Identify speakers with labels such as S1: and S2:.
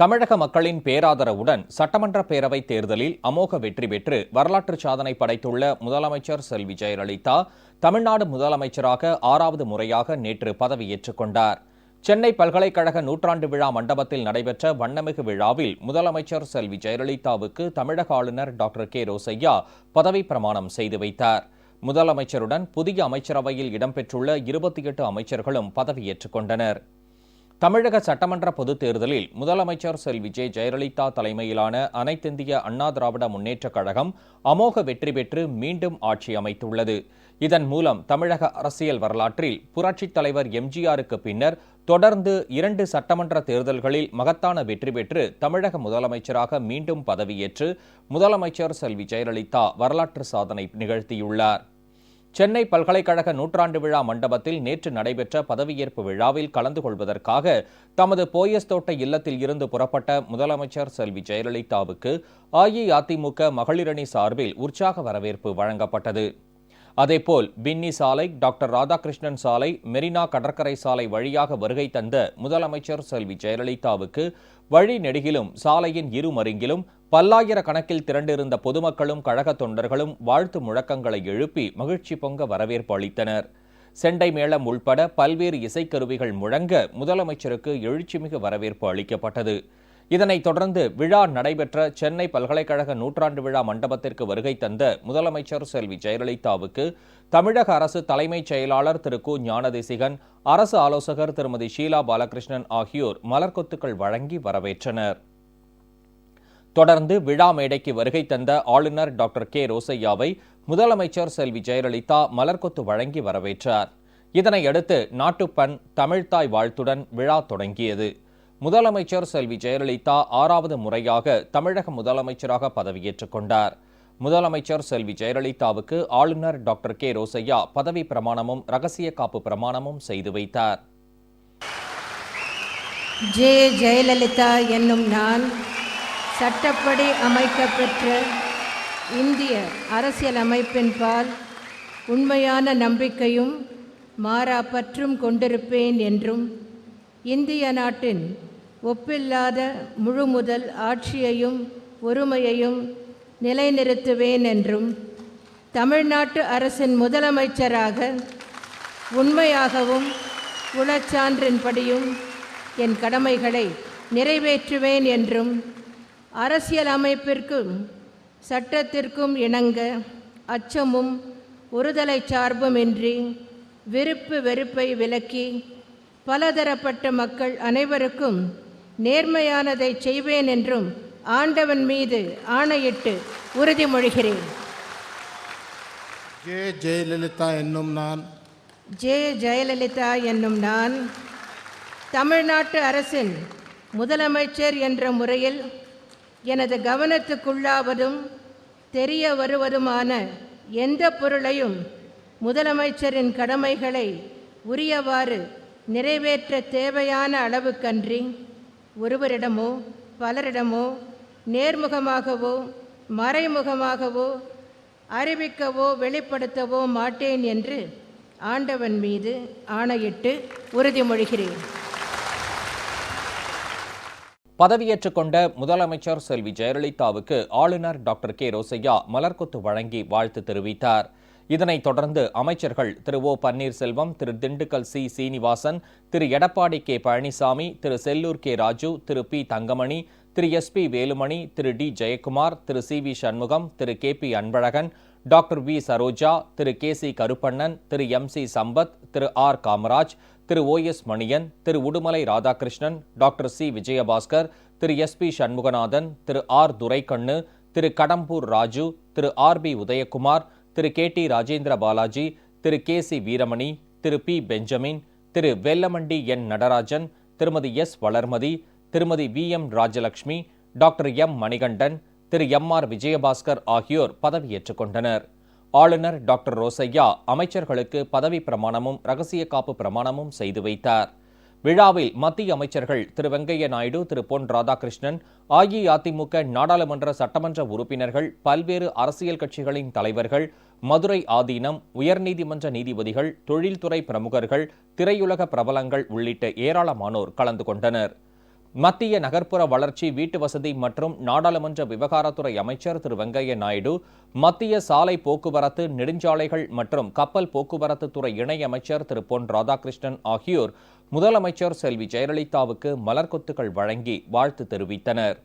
S1: தமிழக மக்களின் பேராதரவுடன் சட்டமன்ற பேரவைத் தேர்தலில் அமோக வெற்றி பெற்று வரலாற்று சாதனை படைத்துள்ள முதலமைச்சர் செல்வி ஜெயலலிதா தமிழ்நாடு முதலமைச்சராக ஆறாவது முறையாக நேற்று பதவியேற்றுக் கொண்டார். சென்னை பல்கலைக்கழக நூற்றாண்டு விழா மண்டபத்தில் நடைபெற்ற வண்ணமிகு விழாவில் முதலமைச்சர் செல்வி ஜெயலலிதாவுக்கு தமிழக ஆளுநர் டாக்டர் கே ரோசையா பதவி பிரமாணம் செய்து வைத்தார். முதலமைச்சருடன் புதிய அமைச்சரவையில் இடம்பெற்றுள்ள இருபத்தி எட்டு அமைச்சர்களும் பதவியேற்றுக் கொண்டனர். தமிழக சட்டமன்ற பொதுத் தேர்தலில் முதலமைச்சர் செல்வி ஜெ ஜெயலலிதா தலைமையிலான அனைத்திந்திய அண்ணா திராவிட முன்னேற்றக் கழகம் அமோக வெற்றி பெற்று மீண்டும் ஆட்சி அமைத்துள்ளது. இதன் மூலம் தமிழக அரசியல் வரலாற்றில் புரட்சித் தலைவர் எம்ஜிஆருக்கு பின்னர் தொடர்ந்து இரண்டு சட்டமன்ற தேர்தல்களில் மகத்தான வெற்றி பெற்று தமிழக முதலமைச்சராக மீண்டும் பதவியேற்று முதலமைச்சர் செல்வி ஜெயலலிதா வரலாற்று சாதனை நிகழ்த்தியுள்ளார். சென்னை பல்கலைக்கழக நூற்றாண்டு விழா மண்டபத்தில் நேற்று நடைபெற்ற பதவியேற்பு விழாவில் கலந்து கொள்வதற்காக தமது போயஸ் தோட்ட இல்லத்தில் இருந்து புறப்பட்ட முதலமைச்சர் செல்வி ஜெயலலிதாவுக்கு அஇஅதிமுக மகளிரணி சார்பில் உற்சாக வரவேற்பு வழங்கப்பட்டது. அதேபோல் பின்னி சாலை டாக்டர் ராதாகிருஷ்ணன் சாலை மெரினா கடற்கரை சாலை வழியாக வருகை தந்த முதலமைச்சர் செல்வி ஜெயலலிதாவுக்கு வழி நெடுகிலும் சாலையின் இரு மருங்கிலும் பல்லாயிரக்கணக்கில் திரண்டிருந்த பொதுமக்களும் கழக தொண்டர்களும் வாழ்த்து முழக்கங்களை எழுப்பி மகிழ்ச்சி பொங்க வரவேற்பு அளித்தனர். செண்டை மேளம் உள்பட பல்வேறு இசைக்கருவிகள் முழங்க முதலமைச்சருக்கு எழுச்சிமிகு வரவேற்பு அளிக்கப்பட்டது. இதனைத் தொடர்ந்து விழா நடைபெற்ற சென்னை பல்கலைக்கழக நூற்றாண்டு விழா மண்டபத்திற்கு வருகை தந்த முதலமைச்சர் செல்வி ஜெயலலிதாவுக்கு தமிழக அரசு தலைமைச் செயலாளர் திரு கு. ஞானதேசிகன் அரசு ஆலோசகர் திருமதி ஷீலா பாலகிருஷ்ணன் ஆகியோர் மலர்கொத்துக்கள் வழங்கி வரவேற்றனர். தொடர்ந்து விழா மேடைக்கு வருகை தந்த ஆளுநர் டாக்டர் கே ரோசையாவை முதலமைச்சர் செல்வி ஜெயலலிதா மலர்கொத்து வழங்கி வரவேற்றார். இதனையடுத்து நாட்டுப்பண் தமிழ்தாய் வாழ்த்துடன் விழா தொடங்கியது. முதலமைச்சர் செல்வி ஜெயலலிதா ஆறாவது முறையாக தமிழக முதலமைச்சராக பதவியேற்றுக் கொண்டார். முதலமைச்சர் செல்வி ஜெயலலிதாவுக்கு ஆளுநர் டாக்டர் கே ரோசையா பதவி பிரமாணமும் ரகசிய காப்பு பிரமாணமும் செய்து வைத்தார்.
S2: ஜே ஜெயலலிதா என்னும் நான் சட்டப்படி அமைக்கப்பெற்ற இந்திய அரசியலமைப்பின் பால் உண்மையான நம்பிக்கையும் மாறா பற்றும் கொண்டிருப்பேன் என்றும் இந்திய நாட்டின் ஒப்பில்லாத முழு முதல் ஆட்சியையும் ஒருமையையும் நிலைநிறுத்துவேன் என்றும் தமிழ்நாட்டு அரசின் முதலமைச்சராக உண்மையாகவும் உளச்சான்றின்படியும் என் கடமைகளை நிறைவேற்றுவேன் என்றும் அரசியல் அமைப்பிற்கும் சட்டத்திற்கும் இணங்க அச்சமும் ஒருதலை சார்புமின்றி விருப்பு வெறுப்பை விலக்கி பலதரப்பட்ட மக்கள் அனைவருக்கும் நேர்மையானதை செய்வேன் என்றும் ஆண்டவன் மீது ஆணையிட்டு உறுதிமொழிகிறேன்
S3: ஜே ஜெயலலிதா என்னும் நான்.
S2: ஜே ஜெயலலிதா என்னும் நான். தமிழ்நாட்டு அரசின் முதலமைச்சர் என்ற முறையில் எனது கவனத்துக்குள்ளாவதும் தெரிய வருவதுமான எந்த பொருளையும் முதலமைச்சரின் கடமைகளை உரியவாறு நிறைவேற்ற தேவையான அளவுக்கன்றி ஒருவரிடமோ பலரிடமோ நேர்முகமாகவோ மறைமுகமாகவோ அறிவிக்கவோ வெளிப்படுத்தவோ மாட்டேன் என்று ஆண்டவன் மீது ஆணையிட்டு உறுதிமொழிகிறேன்.
S1: பதவியேற்றுக் கொண்ட முதலமைச்சர் செல்வி ஜெயலலிதாவுக்கு ஆளுநர் டாக்டர் கே ரோசையா மலர்கொத்து வழங்கி வாழ்த்து தெரிவித்தார். இதனைத் தொடர்ந்து அமைச்சர்கள் Thiru O Panneerselvam Thiru Dindigul C Srinivasan Thiru Edappadi K Palaniswami Thiru Sellur K Raju Thiru P Thangamani Thiru S P Velumani Thiru D Jayakumar Thiru C V Shanmugam Thiru K P Anbazhagan doctor V Saroja Thiru K C Karuppannan Thiru M C Sampath Thiru R Kamaraj Thiru O S Manian Thiru Udumalai Radhakrishnan doctor C Vijayabaskar Thiru S P Shanmuganathan Thiru R Doraikkannu Thiru Kadambur Raju Thiru R B Udhayakumar Thiru K T Rajendra Balaji Thiru K C Veeramani Thiru P Benjamin Thiru Vellamandi N Natarajan Thirumathi S Valarmathi Thirumathi V M Rajalakshmi doctor M Manikandan Thiru M R Vijayabaskar ஆகியோர் பதவியேற்றுக் கொண்டனர். ஆளுநர் doctor Rosaiah அமைச்சர்களுக்கு பதவி பிரமாணமும் ரகசிய காப்பு பிரமாணமும் செய்து வைத்தார். விழாவில் மத்திய அமைச்சர்கள் திரு வெங்கைய நாயுடு திரு பொன் ராதாகிருஷ்ணன் அஇஅதிமுக நாடாளுமன்ற சட்டமன்ற உறுப்பினர்கள் பல்வேறு அரசியல் கட்சிகளின் தலைவர்கள் மதுரை ஆதீனம் உயர்நீதிமன்ற நீதிபதிகள் தொழில்துறை பிரமுகர்கள் திரையுலக பிரபலங்கள் உள்ளிட்ட ஏராளமானோர் கலந்து கொண்டனர். மத்திய நகர்ப்புற வளர்ச்சி வீட்டு வசதி மற்றும் நாடாளுமன்ற விவகாரத்துறை அமைச்சர் திரு வெங்கையா நாயுடு மத்திய சாலை போக்குவரத்து நெடுஞ்சாலைகள் மற்றும் கப்பல் போக்குவரத்து துறை இணையமைச்சர் திரு பொன் ராதாகிருஷ்ணன் ஆகியோர் முதலமைச்சர் செல்வி ஜெயலலிதாவுக்கு மலர்கொத்துகள் வழங்கி வாழ்த்து தெரிவித்தனர்.